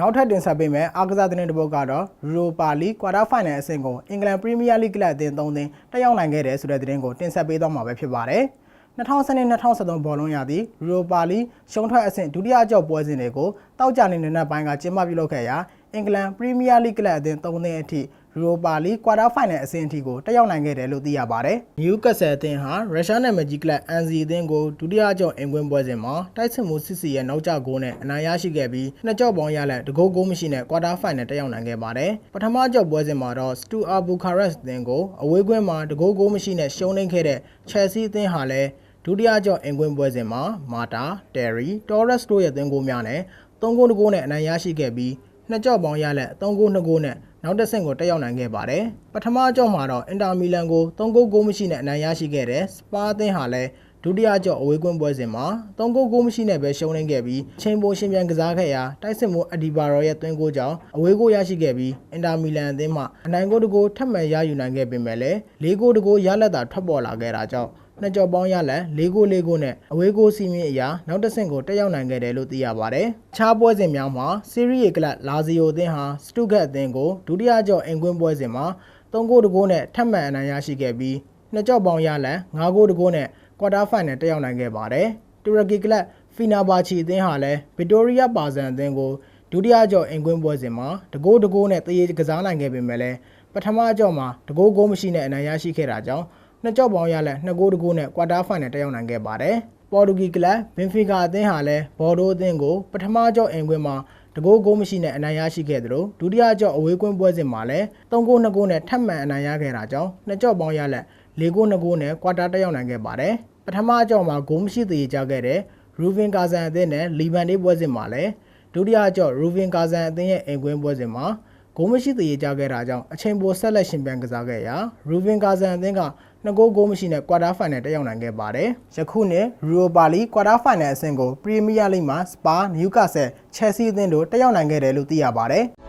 နောက်ထပ်တင်ဆက်ပေးမယ်အားကစားသတင်းတစ်ပုဒ်ကတော့ယူရိုပါလီကွာတာဖိုင်နယ်အဆင့်ကိုအင်္ဂလန်ပရီးမီးယားလိဂ်ကလပ်အသင်း၃သင်းတက်ရောက်နိုင်ခဲ့တယ်ဆိုတဲ့သတင်းကိုတင်ဆက်ပေးသွားမှာပဲဖြစ်ပါတယ်။2012-2013ဘောလုံးရသည့်ယူရိုပါလီရှုံးထွက်အဆင့်ဒုတိယအကြောက်ပွဲစဉ်တွေကိုတောက်ကြနေနေတဲ့ပိုင်းကကျင်းပပြုလုပ်ခဲ့ရာ အင်္ဂလန်ပရီးမီးယားလိဂ်ကလပ်အသင်း၃သင်းအထိယူရိုပါလီကွာတာဖိုင်နယ်အဆင့်အထိကိုတက်ရောက်နိုင်ခဲ့တယ်လို့သိရပါတယ်။နယူးကက်ဆယ်အသင်းဟာရုရှားနယ်မကြီးကလပ်အန်စီအသင်းကိုဒုတိယအကြောက်အင်ကွင်းပွဲစဉ်မှာတိုက်စစ်မှုစစ်စီရဲ့နောက်ကျဂိုးနဲ့အနိုင်ရရှိခဲ့ပြီးနှစ်ကြောက်ပေါင်းရလက်တကိုးဂိုးမရှိနဲ့ကွာတာဖိုင်နယ်တက်ရောက်နိုင်ခဲ့ပါတယ်။ပထမအကြောက်ပွဲစဉ်မှာတော့စတူအာဘူခါရက်စ်အသင်းကိုအဝေးကွင်းမှာတကိုးဂိုးမရှိနဲ့ရှုံးနိမ့်ခဲ့တဲ့ချယ်ဆီအသင်းဟာလည်းဒုတိယကြောက်အင်ကွင်းပွဲစဉ်မှာမာတာတယ်ရီတော်ရက်စ်တို့ရဲ့သွင်းဂိုးများနဲ့သုံးဂိုးတကိုးနဲ့အနိုင်ရရှိခဲ့ပြီး နှစ်ကြောက်ပေါင်းရလက်သုံးဂိုးနှစ်ဂိုးနဲ့နောက်တစ်ဆင့်ကိုတက်ရောက်နိုင်ခဲ့ပါတယ်။ပထမအကြောက်မှာတော့အင်တာမီလန်ကို3ဂိုးဂိုးမရှိနဲ့အနိုင်ရရှိခဲ့တဲ့စပါအသင်းဟာလည်းဒုတိယကြောက်အဝေးကွင်းပွဲစဉ်မှာ3ဂိုးဂိုးမရှိနဲ့ပဲရှုံးနိမ့်ခဲ့ပြီးချိန်ပိုရှင်ပြန်ကစားခဲ့ရာတိုက်စစ်မှုအဒီဘာရောရဲ့သွင်းဂိုးကြောင့်အဝေးဂိုးရရှိခဲ့ပြီးအင်တာမီလန်အသင်းမှအနိုင်ဂိုးတစ်ဂိုးထပ်မံရယူနိုင်ခဲ့ပေမဲ့လည်း၄ဂိုးတစ်ဂိုးရလက်သာထွက်ပေါ်လာခဲ့တာကြောင့် နှစ်ကြော်ပေါင်းရလက်၄ဂိုး၄ဂိုးနဲ့အဝေးဂိုးစီမင်းအရာနောက်တစ်ဆင့်ကိုတက်ရောက်နိုင်ခဲ့တယ်လို့သိရပါတယ်။ခြားပွဲစဉ်များမှာစီရီယေကလပ်လာဇီယိုအသင်းဟာစတုဂတ်အသင်းကိုဒုတိယကြော်အင်ကွင်းပွဲစဉ်မှာ၃ဂိုးတစ်ဂိုးနဲ့ထပ်မံအနိုင်ရရှိခဲ့ပြီးနှစ်ကြော်ပေါင်းရလက်၅ဂိုးတစ်ဂိုးနဲ့ကွာတာဖိုင်နယ်တက်ရောက်နိုင်ခဲ့ပါတယ်။တူရကီကလပ်ဖီနာဘာချီအသင်းဟာလည်းဗစ်တိုးရီးယားပါဇန်အသင်းကိုဒုတိယကြော်အင်ကွင်းပွဲစဉ်မှာတကိုးတကိုးနဲ့တရေကစားနိုင်ခဲ့ပေမဲ့လည်းပထမအကြော်မှာတကိုးဂိုးမရှိနဲ့အနိုင်ရရှိခဲ့တာကြောင့် နှစ်ကြော့ပေါင်းရလက်နှစ်ဂိုးတဂိုးနဲ့ကွာတာဖိုင်နယ်တက်ရောက်နိုင်ခဲ့ပါတယ်။ပေါ်တူဂီကလပ်ဘင်ဖီကာအသင်းဟာလည်းဘော်ဒိုအသင်းကိုပထမကြော့အင်ကွင်းမှာတကိုးဂိုးမရှိနဲ့အနိုင်ရရှိခဲ့သလိုဒုတိယကြော့အဝေးကွင်းပွဲစဉ်မှာလည်း၃ဂိုး၂ဂိုးနဲ့ထပ်မံအနိုင်ရခဲ့တာကြောင့်နှစ်ကြော့ပေါင်းရလက်၄ဂိုး၂ဂိုးနဲ့ကွာတာတက်ရောက်နိုင်ခဲ့ပါတယ်။ပထမကြော့မှာဂိုးမရှိသေးကြခဲ့တဲ့ရူဗင်ကာဇန်အသင်းနဲ့လီဗန်ဒေးပွဲစဉ်မှာလည်းဒုတိယကြော့ရူဗင်ကာဇန်အသင်းရဲ့အင်ကွင်းပွဲစဉ်မှာဂိုးမရှိသေးကြခဲ့တာကြောင့်အချိန်ပိုဆက်လက်ရှင်ပြန်ကစားခဲ့ရာရူဗင်ကာဇန်အသင်းက နှစ်ဂိုးဂိုးမရှိနဲ့ကွာတာဖိုင်နယ်တက်ရောက်နိုင်ခဲ့ပါတယ်။ယခုနှစ်ရူရိုပါလီကွာတာဖိုင်နယ်အဆင့်ကိုပရီးမီးယားလိဂ်မှာစပါ၊နယူးကာဆယ်၊ချယ်ဆီအသင်းတို့တက်ရောက်နိုင်ခဲ့တယ်လို့သိရပါတယ်။